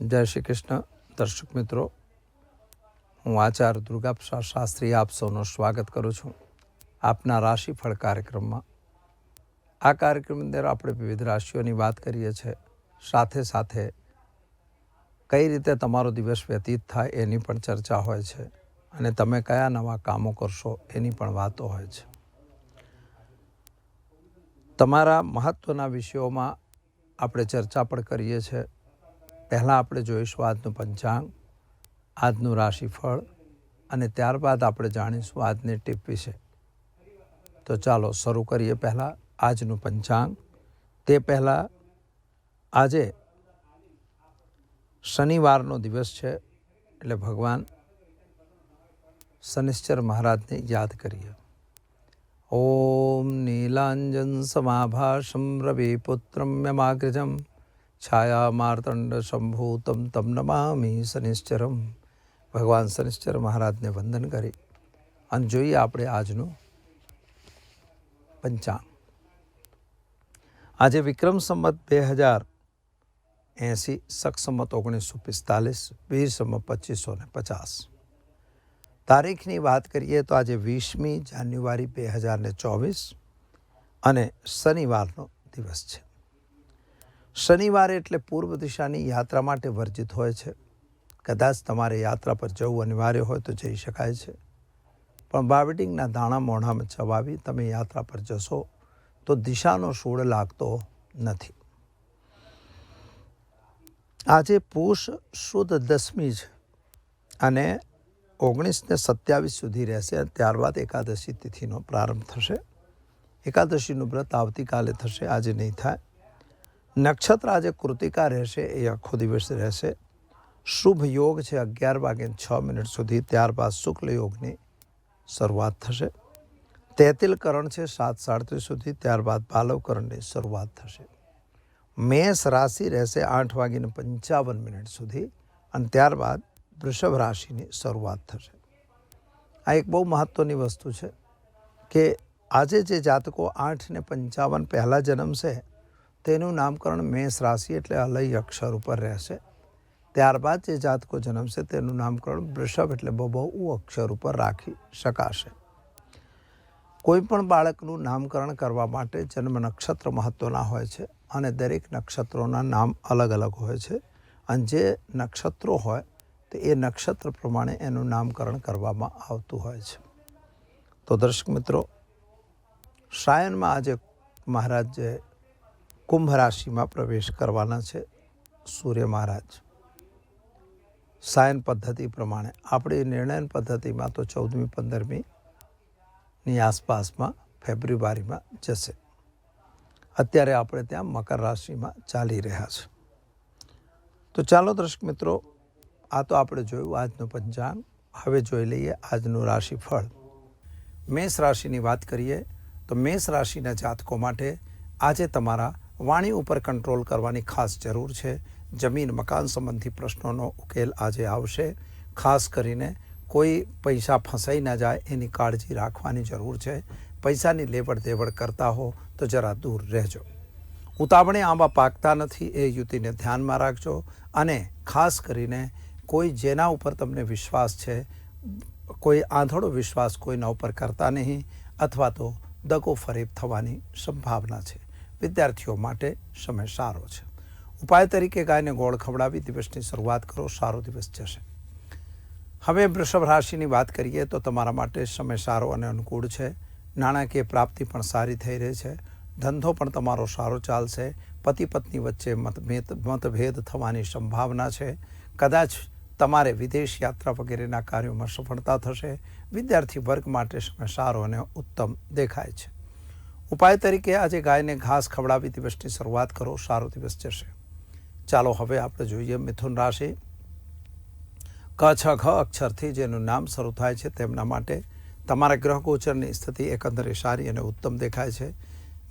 જય શ્રી કૃષ્ણ. દર્શક મિત્રો, હું આચાર્ય દુર્ગાપ્રસાદ શાસ્ત્રી આપ સૌનું સ્વાગત કરું છું આપના રાશિફળ કાર્યક્રમમાં. આ કાર્યક્રમ અંદર આપણે વિવિધ રાશિઓની વાત કરીએ છીએ. સાથે સાથે કઈ રીતે તમારો દિવસ વ્યતીત થાય એની પણ ચર્ચા હોય છે અને તમે કયા નવા કામો કરશો એની પણ વાતો હોય છે. તમારા મહત્ત્વના વિષયોમાં આપણે ચર્ચા પણ કરીએ છીએ. પહેલાં આપણે જોઈશું આજનું પંચાંગ, આજનું રાશિફળ અને ત્યારબાદ આપણે જાણીશું આજની ટીપ વિશે. તો ચાલો શરૂ કરીએ પહેલાં આજનું પંચાંગ. તે પહેલાં આજે શનિવારનો દિવસ છે એટલે ભગવાન શનિશ્ચર મહારાજને યાદ કરીએ. ઓમ નીલાંજન સમાભાષમ રવિપુત્રમ યમાગ્રજમ છાયા માર્તંડ સંભૂતમ તમ નમામી શનિશ્ચરમ ભગવાન શનિશ્ચર મહારાજને વંદન કરી અને જોઈએ આપણે આજનું પંચાંગ આજે વિક્રમ સંમત બે હજાર એંસી સક્ષમત ઓગણીસો પિસ્તાલીસ વીર સંમત પચીસો ને પચાસ તારીખની વાત કરીએ તો આજે વીસમી જાન્યુઆરી બે હજાર ચોવીસ અને શનિવારનો દિવસ છે શનિવારે એટલે પૂર્વ દિશાની યાત્રા માટે વર્જિત હોય છે. કદાચ તમારે યાત્રા પર જવું અનિવાર્ય હોય તો જઈ શકાય છે. પણ બાવડિંગના દાણા મોઢામાં ચવાવી તમે યાત્રા પર જશો તો દિશાનો સૂળ લાગતો નથી. આજે પૂષ શુદ્ધ દસમી છે અને ઓગણીસને સત્યાવીસ સુધી રહેશે ત્યારબાદ એકાદશી તિથિનો પ્રારંભ થશે. એકાદશીનું વ્રત આવતીકાલે થશે, આજે નહીં થાય. નક્ષત્ર આજે કૃતિકા રહેશે, એ આખો દિવસ રહેશે. શુભ યોગ છે અગિયાર વાગ્યે છ મિનિટ સુધી, ત્યારબાદ શુક્લ યોગની શરૂઆત થશે. તેતિલ કરણ છે સાત સાડત્રીસ સુધી, ત્યારબાદ બાલવકરણની શરૂઆત થશે. મેષ રાશિ રહેશે આઠ વાગીને પંચાવન મિનિટ સુધી અને ત્યારબાદ વૃષભ રાશિની શરૂઆત થશે. આ એક બહુ મહત્ત્વની વસ્તુ છે કે આજે જે જાતકો આઠ ને પંચાવન પહેલાં જન્મશે તેનું નામકરણ મેષ રાશિ એટલે અલય અક્ષર ઉપર રહેશે. ત્યારબાદ જે જાતકો જન્મશે તેનું નામકરણ વૃષભ એટલે બહુ અક્ષર ઉપર રાખી શકાશે. કોઈ પણ બાળકનું નામકરણ કરવા માટે જન્મ નક્ષત્ર મહત્ત્વના હોય છે અને દરેક નક્ષત્રોના નામ અલગ અલગ હોય છે. અને જે નક્ષત્રો હોય તો એ નક્ષત્ર પ્રમાણે એનું નામકરણ કરવામાં આવતું હોય છે. તો દર્શક મિત્રો શાયનમાં આજે મહારાજ જે કુંભ રાશિમાં પ્રવેશ કરવાના છે સૂર્ય મહારાજ. સાયન પદ્ધતિ પ્રમાણે આપણી નિર્ણયન પદ્ધતિમાં તો ચૌદમી, પંદરમી ની આસપાસમાં ફેબ્રુઆરીમાં જશે. અત્યારે આપણે ત્યાં મકર રાશિમાં ચાલી રહ્યા છે. તો ચાલો દર્શક મિત્રો, આ તો આપણે જોયું આજનું પંચાંગ. હવે જોઈ લઈએ આજનું રાશિફળ. મેષ રાશિની વાત કરીએ તો મેષ રાશિના જાતકો માટે આજે તમારા વાણી ઉપર કંટ્રોલ કરવાની ખાસ જરૂર છે. જમીન મકાન સંબંધી પ્રશ્નોનો ઉકેલ આજે આવશે. ખાસ કરીને કોઈ પૈસા ફસાઈ ના જાય એની કાળજી રાખવાની જરૂર છે. પૈસાની લેવડ દેવડ કરતા હો તો જરા દૂર રહેજો. ઉતાવળે આંબા પાકતા નથી એ યુતિને ધ્યાનમાં રાખજો અને ખાસ કરીને કોઈ જેના ઉપર તમને વિશ્વાસ છે, કોઈ આંધળો વિશ્વાસ કોઈના ઉપર કરતા નહીં અથવા તો દગો ફરેબ થવાની સંભાવના છે. વિદ્યાર્થીઓ માટે સમય સારો છે. ઉપાય તરીકે ગાયને ગોળ ખવડાવી દિવસની શરૂઆત કરો, સારો દિવસ જશે. હવે વૃષભ રાશિની વાત કરીએ તો તમારા માટે સમય સારો અને અનુકૂળ છે. નાણાકીય પ્રાપ્તિ પણ સારી થઈ રહી છે. ધંધો પણ તમારો સારો ચાલશે. પતિ પત્ની વચ્ચે મતભેદ મતભેદ થવાની સંભાવના છે. કદાચ તમારે વિદેશ યાત્રા વગેરેના કાર્યોમાં સફળતા થશે. વિદ્યાર્થી વર્ગ માટે સમય સારો અને ઉત્તમ દેખાય છે. ઉપાય તરીકે આજે ગાયને ઘાસ ખવડાવી દિવસની શરૂઆત કરો, સારો દિવસ જશે. ચાલો હવે આપણે જોઈએ મિથુન રાશિ. ક, છ, ઘ અક્ષરથી જેનું નામ શરૂ થાય છે તેમના માટે તમારા ગ્રહ ગોચરની સ્થિતિ એકંદરે સારી અને ઉત્તમ દેખાય છે.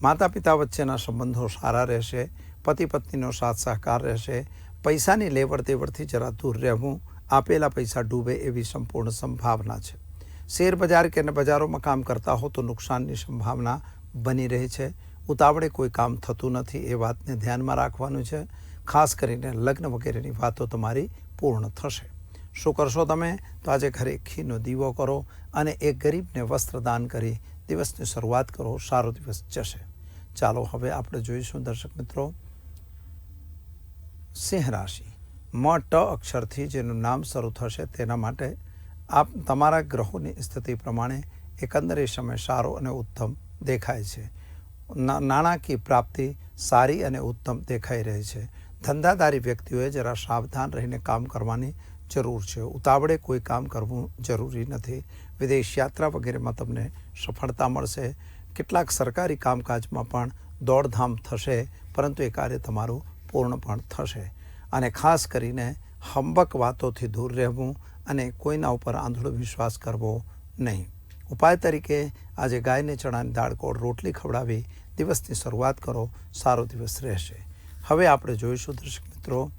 માતા પિતા વચ્ચેના સંબંધો સારા રહેશે પતિ પત્નીનો સાથ સહકાર રહેશે, પૈસાની લેવડ દેવડથી જરા દૂર રહેવું, આપેલા પૈસા ડૂબે એવી સંપૂર્ણ સંભાવના છે. શેર બજાર કે બજારોમાં કામ કરતા હો તો નુકસાનની સંભાવના બની રહી છે. ઉતાવળે કોઈ કામ થતું નથી, એ વાતને ધ્યાનમાં રાખવાનું છે. ખાસ કરીને લગ્ન વગેરેની વાતો તમારી પૂર્ણ થશે. શું કરશો તમે? તો આજે ઘરે ઘીનો દીવો કરો અને એક ગરીબને વસ્ત્રદાન કરી દિવસની શરૂઆત કરો. સારો દિવસ જશે. ચાલો હવે આપણે જોઈશું દર્શક મિત્રો. સિંહ રાશિ. મ, ટ અક્ષરથી જેનું નામ શરૂ થશે તેના માટે આપ તમારા ગ્રહોની સ્થિતિ પ્રમાણે એકંદરે સમય સારો અને ઉત્તમ દેખાય છે. નાણાકીય પ્રાપ્તિ સારી અને ઉત્તમ દેખાઈ રહી છે. ધંધાદારી વ્યક્તિઓએ જરા સાવધાન રહીને કામ કરવાની જરૂર છે. ઉતાવળે કોઈ કામ કરવું જરૂરી નથી. વિદેશ યાત્રા વગેરેમાં તમને સફળતા મળશે. કેટલાક સરકારી કામકાજમાં પણ દોડધામ થશે, પરંતુ એ કાર્ય તમારું પૂર્ણ પણ થશે. અને ખાસ કરીને હંબક વાતોથી દૂર રહેવું અને કોઈના ઉપર આંધળો વિશ્વાસ કરવો નહીં. ઉપાય તરીકે આજે ગાયને ચણાની દાળ કોળ રોટલી ખવડાવી દિવસની શરૂઆત કરો. સારો દિવસ રહેશે. હવે આપણે જોઈશું દર્શક મિત્રો,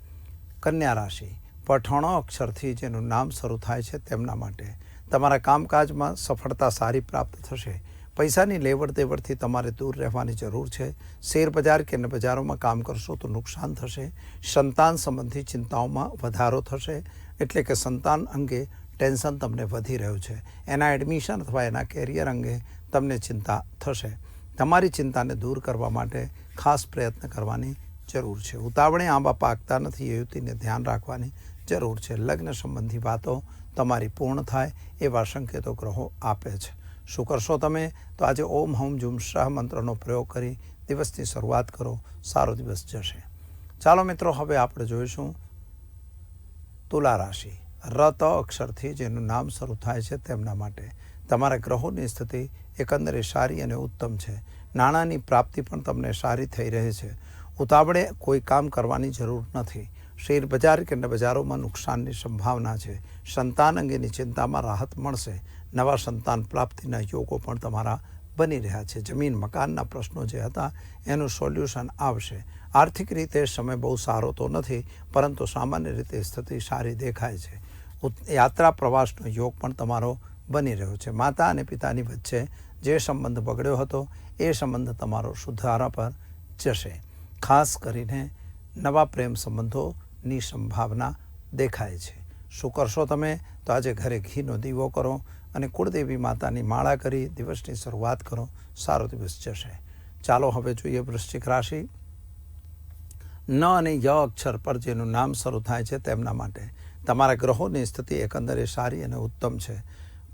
કન્યા રાશિ. પઠણો અક્ષરથી જેનું નામ શરૂ થાય છે તેમના માટે. તમારા કામકાજમાં સફળતા સારી પ્રાપ્ત થશે. પૈસાની લેવડ દેવડથી તમારે દૂર રહેવાની જરૂર છે. શેર બજાર કે બજારોમાં કામ કરશો તો નુકસાન થશે. સંતાન સંબંધી ચિંતાઓમાં વધારો થશે. એટલે કે સંતાન અંગે ટેન્શન તમને વધી રહ્યું છે. એના એડમિશન અથવા એના કેરિયર અંગે તમને ચિંતા થશે. તમારી ચિંતાને દૂર કરવા માટે ખાસ પ્રયત્ન કરવાની જરૂર છે. ઉતાવળે આંબા પાકતા નથી એ યુવતીને ધ્યાન રાખવાની જરૂર છે. લગ્ન સંબંધી વાતો તમારી પૂર્ણ થાય એવા સંકેતો ગ્રહો આપે છે. શું કરશો તમે? તો આજે ઓમ હોમ જુમ શાહ મંત્રનો પ્રયોગ કરી દિવસની શરૂઆત કરો. સારો દિવસ જશે. ચાલો મિત્રો, હવે આપણે જોઈશું તુલા રાશિ. રત અક્ષરથી જેનું નામ શરૂ થાય છે તેમના માટે. તમારા ગ્રહોની સ્થિતિ એકંદરે સારી અને ઉત્તમ છે. નાણાંની પ્રાપ્તિ પણ તમને સારી થઈ રહી છે. ઉતાવળે કોઈ કામ કરવાની જરૂર નથી. શેર બજાર કે બજારોમાં નુકસાનની સંભાવના છે. સંતાન અંગેની ચિંતામાં રાહત મળશે. નવા સંતાન પ્રાપ્તિના યોગો પણ તમારા બની રહ્યા છે. જમીન, મકાનના પ્રશ્નો જે હતા એનું સોલ્યુશન આવશે. આર્થિક રીતે સમય બહુ સારો તો નથી, પરંતુ સામાન્ય રીતે સ્થિતિ સારી દેખાય છે. યાત્રા પ્રવાસનો યોગ પણ તમારો બની રહ્યો છે. માતા અને પિતાની વચ્ચે જે સંબંધ બગડ્યો હતો, એ સંબંધ તમારો સુધારા પર જશે. ખાસ કરીને નવા પ્રેમ સંબંધોની સંભાવના દેખાય છે. શું કરશો તમે? તો આજે ઘરે ઘીનો દીવો કરો અને કુળદેવી માતાની માળા કરી દિવસની શરૂઆત કરો. સારો દિવસ જશે. ચાલો હવે જોઈએ વૃશ્ચિક રાશિ. ન અને ય અક્ષર પર જેનું નામ શરૂ થાય છે તેમના માટે તમારા ગ્રહોની સ્થિતિ એકંદરે સારી અને ઉત્તમ છે.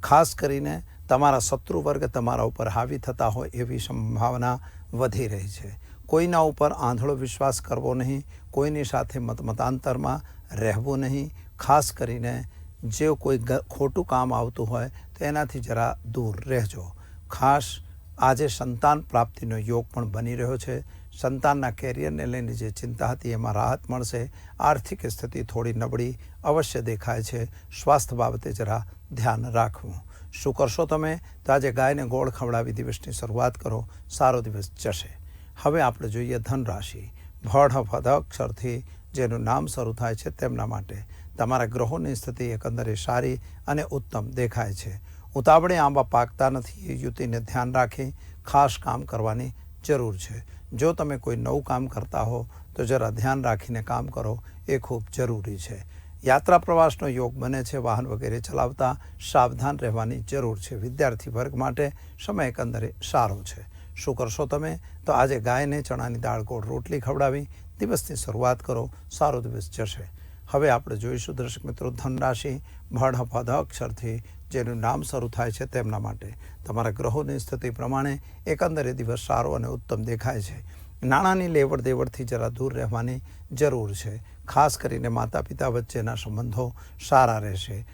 ખાસ કરીને તમારા શત્રુ વર્ગ તમારા ઉપર હાવી થતા હોય એવી સંભાવના વધી રહી છે. કોઈના ઉપર આંધળો વિશ્વાસ કરવો નહીં, કોઈની સાથે મતમતાંતરમાં રહેવું નહીં. ખાસ કરીને જે કોઈ ખોટું કામ આવતું હોય તો એનાથી જરા દૂર રહેજો. ખાસ આજે સંતાન પ્રાપ્તિનો યોગ પણ બની રહ્યો છે. સંતાનના કેરિયરને લઈને જે ચિંતા હતી એમાં રાહત મળશે. આર્થિક સ્થિતિ થોડી નબળી અવશ્ય દેખાય છે. સ્વાસ્થ્ય બાબતે જરા ધ્યાન રાખવું. શું કરશો તમે? તો આજે ગાયને ગોળ ખવડાવી દિવસની શરૂઆત કરો. સારો દિવસ જશે. હવે આપણે જોઈએ ધન રાશિ ભળ ભદ અક્ષરથી જેનું નામ શરૂ થાય છે તેમના માટે. તમારા ગ્રહોની સ્થિતિ એકંદરે સારી અને ઉત્તમ દેખાય છે. ઉતાવળે આંબા પાકતા નથી. એ યુતિને ધ્યાન રાખી ખાસ કામ કરવાની જરૂર છે. જો તમે કોઈ નવું કામ કરતા હો, તો જરા ધ્યાન રાખીને કામ કરો. એ ખૂબ જરૂરી છે. યાત્રા પ્રવાસનો યોગ બને છે, વાહન વગેરે ચલાવતા સાવધાન રહેવાની જરૂર છે. વિદ્યાર્થી વર્ગ માટે સમય એકંદરે સારો છે. શું કરશો તમે? તો આજે ગાયને ચણાની દાળ ગોળ રોટલી ખવડાવી, દિવસની શરૂઆત કરો. સારો દિવસ જશે. હવે આપણે જોઈશું દર્શક મિત્રો ધનરાશિ ભણ પદ અક્ષરથી જેનું નામ શરૂ થાય છે તેમના માટે. તમારા ગ્રહોની સ્થિતિ પ્રમાણે એકંદરે દિવસ સારો અને ઉત્તમ દેખાય છે. નાણાંની લેવડ દેવડથી જરા દૂર રહેવાની જરૂર છે. ખાસ કરીને માતા પિતા વચ્ચેના સંબંધો સારા રહેશે.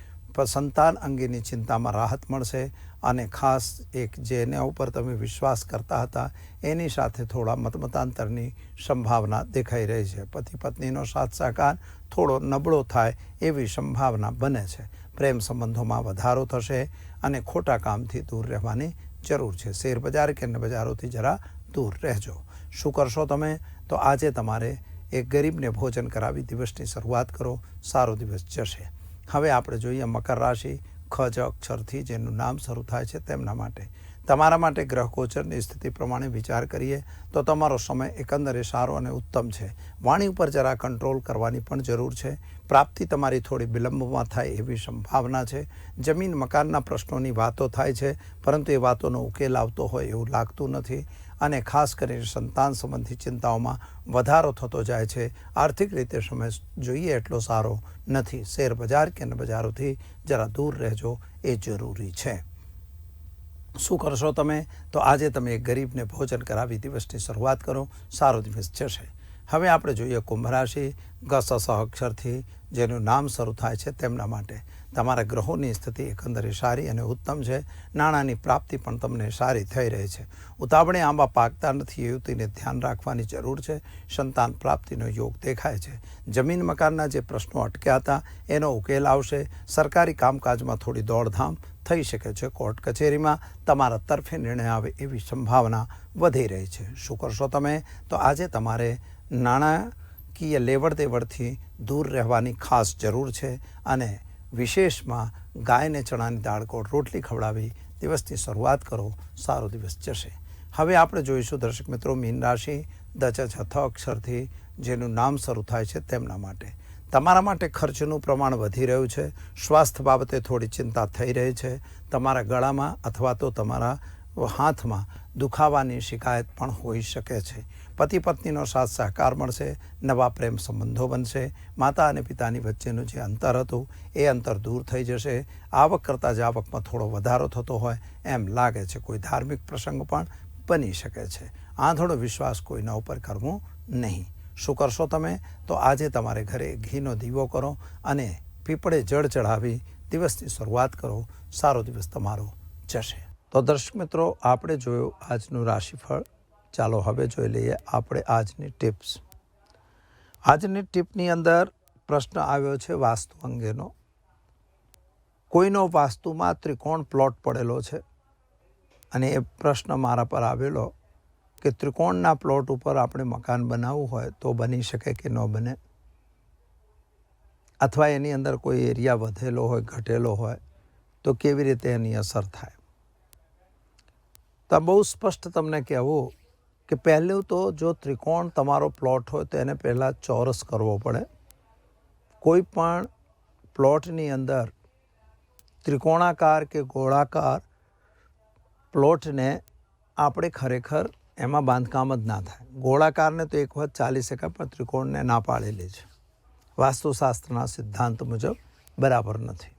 સંતાન અંગેની ચિંતામાં રાહત મળશે અને ખાસ એક જેના ઉપર તમે વિશ્વાસ કરતા હતા, એની સાથે થોડા મતમતાંતરની સંભાવના દેખાઈ રહી છે. પતિ પત્નીનો સાથ સહકાર થોડો નબળો થાય એવી સંભાવના બને છે. પ્રેમ સંબંધોમાં વધારો થશે અને ખોટા કામથી દૂર રહેવાની જરૂર છે. શેર બજાર કે અન્ય બજારોથી જરા દૂર રહેજો. શું કરશો તમે? તો આજે તમારે એક ગરીબને ભોજન કરાવી દિવસની શરૂઆત કરો. સારો દિવસ જશે. હવે આપણે જોઈએ મકર રાશિ. ખ, જ, અક્ષરથી જેનું નામ શરૂ થાય છે તેમના માટે. તમારા માટે ગ્રહ ગોચરની સ્થિતિ પ્રમાણે વિચાર કરીએ તો તમારો સમય એકંદરે સારો અને ઉત્તમ છે. વાણી ઉપર જરા કંટ્રોલ કરવાની પણ જરૂર છે. પ્રાપ્તિ તમારી થોડી વિલંબમાં થાય એવી સંભાવના છે. જમીન મકાનના પ્રશ્નોની વાતો થાય છે, પરંતુ એ વાતોનો ઉકેલ આવતો હોય એવું લાગતું નથી અને ખાસ કરીને સંતાન સંબંધી ચિંતાઓમાં વધારો થતો જાય છે. આર્થિક રીતે સમય જોઈએ એટલો સારો નથી. શેર બજાર કે બજારોથી જરા દૂર રહેજો એ જરૂરી છે. શું કરશો તમે? તો આજે તમે એક ગરીબને ભોજન કરાવી દિવસની શરૂઆત કરો. સારો દિવસ જશે. હવે આપણે જોઈએ કુંભ રાશિ. ગસ અક્ષરથી જેનું નામ શરૂ થાય છે તેમના માટે. તમારા ગ્રહોની સ્થિતિ એકંદરે સારી અને ઉત્તમ છે. નાણાંની પ્રાપ્તિ પણ તમને સારી થઈ રહી છે. ઉતાવળે આંબા પાકતા નથી. યુવતીને તેને ધ્યાન રાખવાની જરૂર છે. સંતાન પ્રાપ્તિનો યોગ દેખાય છે. જમીન મકાનના જે પ્રશ્નો અટક્યા હતા, એનો ઉકેલ આવશે. સરકારી કામકાજમાં થોડી દોડધામ થઈ શકે છે. કોર્ટ કચેરીમાં તમારા તરફે નિર્ણય આવે એવી સંભાવના વધી રહી છે. શું કરશો તમે? તો આજે તમારે નાણાકીય લેવડ દેવડથી દૂર રહેવાની ખાસ જરૂર છે અને વિશેષમાં ગાયને ચણાની દાળ ગોળ રોટલી ખવડાવી દિવસની શરૂઆત કરો. સારો દિવસ જશે. હવે આપણે જોઈશું દર્શક મિત્રો મીન રાશિ દચ છ અક્ષરથી જેનું નામ શરૂ થાય છે તેમના માટે. તમારા માટે ખર્ચનું પ્રમાણ વધી રહ્યું છે. સ્વાસ્થ્ય બાબતે થોડી ચિંતા થઈ રહી છે. તમારા ગળામાં અથવા તો તમારા હાથમાં દુખાવાની શિકાયત પણ હોઈ શકે છે. પતિ પત્નીનો સાથ સહકાર મળશે, નવા પ્રેમ સંબંધો બનશે, માતા અને પિતાની વચ્ચેનું જે અંતર હતું એ અંતર દૂર થઈ જશે. આવક કરતાં જ આવકમાં થોડો વધારો થતો હોય એમ લાગે છે. કોઈ ધાર્મિક પ્રસંગ પણ બની શકે છે. આંધળો વિશ્વાસ કોઈના ઉપર કરવો નહીં. શું કરશો તમે? તો આજે તમારે ઘરે ઘીનો દીવો કરો અને પીપળે જળ ચઢાવી દિવસની શરૂઆત કરો. સારો દિવસ તમારો જશે. તો દર્શક મિત્રો, આપણે જોયું આજનું રાશિફળ. ચાલો હવે જોઈ લઈએ આપણે આજની ટિપ્સ. આજની ટિપની અંદર પ્રશ્ન આવ્યો છે વાસ્તુ અંગેનો. કોઈનો વાસ્તુમાં ત્રિકોણ પ્લોટ પડેલો છે? અને એ પ્રશ્ન મારા પર આવેલો કે ત્રિકોણના પ્લોટ ઉપર આપણે મકાન બનાવવું હોય તો બની શકે કે ન બને? અથવા એની અંદર કોઈ એરિયા વધેલો હોય, ઘટેલો હોય, તો કેવી રીતે એની અસર થાય? તો બહુ સ્પષ્ટ તમને કહેવું કે પહેલું તો જો ત્રિકોણ તમારો પ્લોટ હોય તો એને પહેલાં ચોરસ કરવો પડે. કોઈ પણ પ્લોટની અંદર ત્રિકોણાકાર કે ગોળાકાર પ્લોટને આપણે ખરેખર એમાં બાંધકામ જ ના થાય. ગોળાકારને તો એક વખત ચાલી શકાય પણ ત્રિકોણને ના પાડેલી છે. વાસ્તુશાસ્ત્રના સિદ્ધાંત મુજબ બરાબર નથી.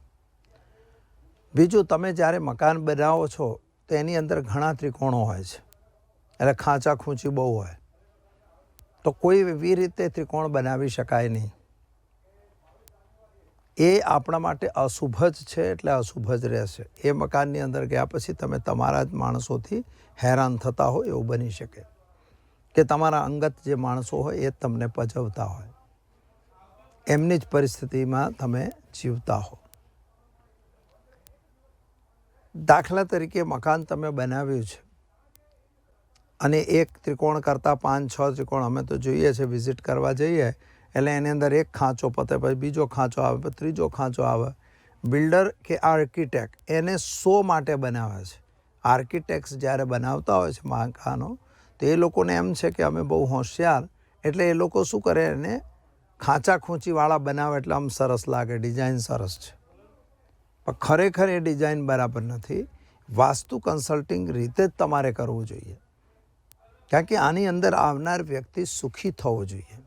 બીજું, તમે જ્યારે મકાન બનાવો છો, તો એની અંદર ઘણા ત્રિકોણો હોય છે. એટલે ખાંચા ખૂંચી બહુ હોય. તો કોઈ એવી રીતે ત્રિકોણ બનાવી શકાય નહીં. એ આપણા માટે અશુભ જ છે એટલે અશુભ જ રહેશે. એ મકાનની અંદર ગયા પછી તમે તમારા જ માણસોથી હેરાન થતા હો એવું બની શકે. કે તમારા અંગત જે માણસો હોય એ તમને પજવતા હોય. એમની જ પરિસ્થિતિમાં તમે જીવતા હો. દાખલા તરીકે મકાન તમે બનાવ્યું છે. અને એક ત્રિકોણ કરતાં પાંચ, છ ત્રિકોણ અમે તો જોઈએ છે, વિઝિટ કરવા જઈએ એટલે એની અંદર એક ખાંચો પતે, પછી બીજો ખાંચો આવે, પછી ત્રીજો ખાંચો આવે. બિલ્ડર કે આર્કિટેક્ટ એને શો માટે બનાવે છે. આર્કિટેક્ટ્સ જ્યારે બનાવતા હોય છે મકાનો તો એ લોકોને એમ છે કે અમે બહુ હોશિયાર, એટલે એ લોકો શું કરે, એને ખાંચા ખૂંચીવાળા બનાવે એટલે આમ સરસ લાગે, ડિઝાઇન સરસ છે. પણ ખરેખર એ ડિઝાઇન બરાબર નથી. વાસ્તુ કન્સલ્ટિંગ રીતે જ તમારે કરવું જોઈએ. કારણ કે આની અંદર આવનાર વ્યક્તિ સુખી થવો જોઈએ.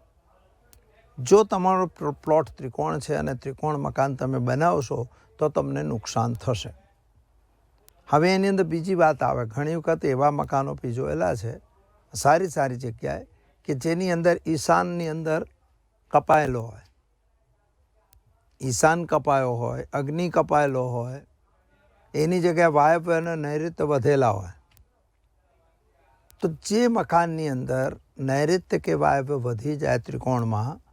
જો તમારો પ્લોટ ત્રિકોણ છે અને ત્રિકોણ મકાન તમે બનાવશો, તો તમને નુકસાન થશે. હવે એની અંદર બીજી વાત આવે. ઘણી વખત એવા મકાનો બી જોયેલા છે, સારી સારી જગ્યાએ, કે જેની અંદર ઈશાનની અંદર કપાયેલો હોય. ઈશાન કપાયો હોય, અગ્નિ કપાયેલો હોય, એની જગ્યાએ વાયવ્ય અને નૈઋત્ય વધેલા હોય. તો જે મકાનની અંદર નૈઋત્ય કે વાયવ્ય વધી જાય ત્રિકોણમાં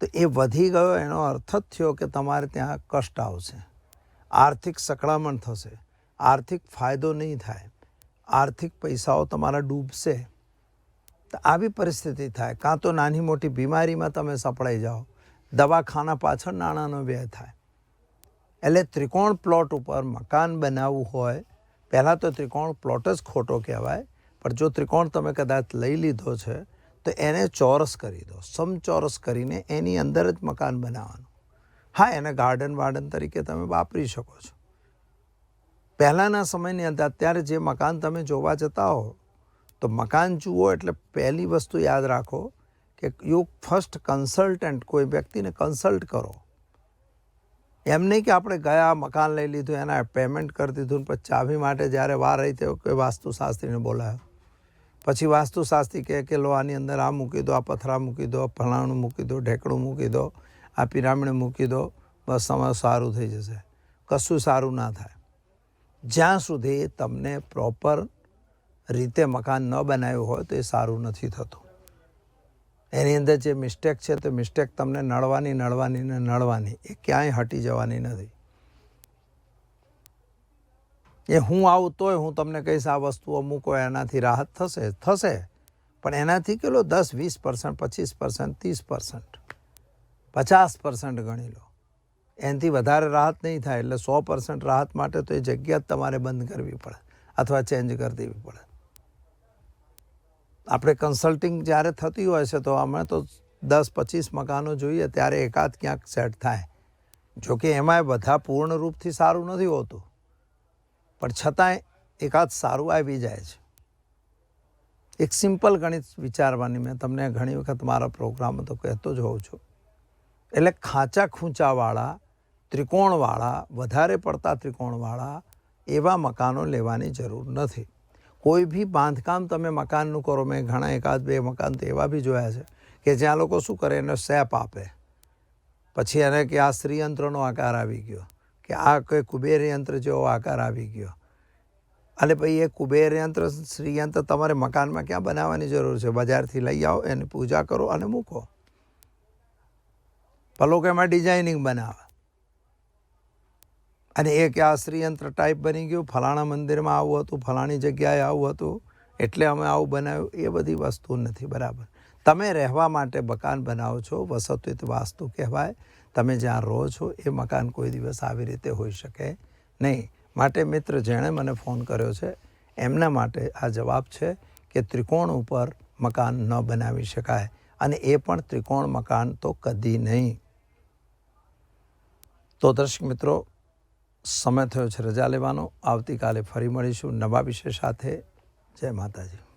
તો એ વધી ગયો, એનો અર્થ જ થયો કે તમારે ત્યાં કષ્ટ આવશે. આર્થિક સકળામણ થશે. આર્થિક ફાયદો નહીં થાય. આર્થિક પૈસાઓ તમારા ડૂબશે. તો આવી પરિસ્થિતિ થાય. કાં તો નાની મોટી બીમારીમાં તમે સપડાઈ જાઓ. દવાખાના પાછળ નાણાંનો વ્યય થાય. એટલે ત્રિકોણ પ્લોટ ઉપર મકાન બનાવવું હોય, પહેલાં તો ત્રિકોણ પ્લોટ જ ખોટો કહેવાય, પણ જો ત્રિકોણ તમે કદાચ લઈ લીધો છે તો એને ચોરસ કરી દો, સમચોરસ કરીને એની અંદર જ મકાન બનાવવાનું. હા, એને ગાર્ડન વાર્ડન તરીકે તમે વાપરી શકો છો. પહેલાંના સમયની અંદર અત્યારે જે મકાન તમે જોવા જતા હો, તો મકાન જુઓ એટલે પહેલી વસ્તુ યાદ રાખો કે યુ ફર્સ્ટ કન્સલ્ટન્ટ કોઈ વ્યક્તિને કન્સલ્ટ કરો. એમ નહીં કે આપણે ગયા મકાન લઈ લીધું, એના પેમેન્ટ કરી દીધું, પછી ચાવી માટે જ્યારે વાર રહી તે કોઈ વાસ્તુશાસ્ત્રીને બોલાયો. પછી વાસ્તુશાસ્ત્રી કહે કે, લો, આની અંદર આ મૂકી દો, આ પથરા મૂકી દો ફલાણું મૂકી દો, ઢેકણું મૂકી દો, આ પિરામિડ મૂકી દો. બસ તમારું સારું થઈ જશે. કશું સારું ના થાય. જ્યાં સુધી તમને પ્રોપર રીતે મકાન ન બનાવ્યું હોય તો એ સારું નથી થતું. એની અંદર જે મિસ્ટેક છે, તે મિસ્ટેક તમને નડવાની નડવાની ને નડવાની. એ ક્યાંય હટી જવાની નથી. એ હું આવું તોય હું તમને કહીશ આ વસ્તુઓ મૂકો એનાથી રાહત થશે થશે. પણ એનાથી કેટલો? દસ, વીસ પર્સન્ટ પચીસ પર્સન્ટ ત્રીસ પર્સન્ટ પચાસ પર્સન્ટ ગણી લો. એનાથી વધારે રાહત નહીં થાય, એટલે સો પર્સન્ટ રાહત માટે તો એ જગ્યા જ તમારે બંધ કરવી પડે અથવા ચેન્જ કરી દેવી પડે. આપણે કન્સલ્ટિંગ જ્યારે થતી હોય છે, તો અમે તો દસ, પચીસ મકાનો જોઈએ, ત્યારે એકાદ ક્યાંક સેટ થાય. જોકે એમાંય બધા પૂર્ણ રૂપથી સારું નથી હોતું. પણ છતાંય એકાદ સારું આવી જાય છે. એક સિમ્પલ ગણિત વિચારવાની મેં તમને ઘણી વખત મારા પ્રોગ્રામમાં તો કહેતો જ હોઉં છું. એટલે ખાંચા ખૂંચાવાળા, ત્રિકોણવાળા, વધારે પડતા ત્રિકોણવાળા એવા મકાનો લેવાની જરૂર નથી. કોઈ બી બાંધકામ તમે મકાનનું કરો, મેં ઘણા એકાદ બે મકાન તો એવા બી જોયા છે કે જ્યાં લોકો શું કરે, એને સેપ આપે. પછી એને કે આ સ્ત્રીયંત્રનો આકાર આવી ગયો. કે આ કોઈ કુબેર યંત્ર જેવો આકાર આવી ગયો. અને ભાઈ, એ કુબેર યંત્ર શ્રીયંત્ર તમારે મકાનમાં ક્યાં બનાવવાની જરૂર છે? બજારથી લઈ આવો, એની પૂજા કરો અને મૂકો. પલોક એમાં ડિઝાઇનિંગ બનાવે. અને એ કે આ શ્રીયંત્ર ટાઈપ બની ગયું, ફલાણા મંદિરમાં આવું હતું, ફલાણી જગ્યાએ આવું હતું, એટલે અમે આવું બનાવ્યું, એ બધી વસ્તુ નથી, બરાબર. તમે રહેવા માટે મકાન બનાવો છો વસતિત વાસ્તુ કહેવાય. તમે જ્યાં રહો છો, એ મકાન કોઈ દિવસ આવી રીતે હોઈ શકે નહીં. માટે મિત્ર, જેણે મને ફોન કર્યો છે, એમના માટે આ જવાબ છે કે ત્રિકોણ ઉપર મકાન ન બનાવી શકાય અને એ પણ ત્રિકોણ મકાન તો કદી નહીં. તો દર્શક મિત્રો, સમય થયો છે રજા લેવાનો. આવતીકાલે ફરી મળીશું નવા વિષય સાથે. જય માતાજી.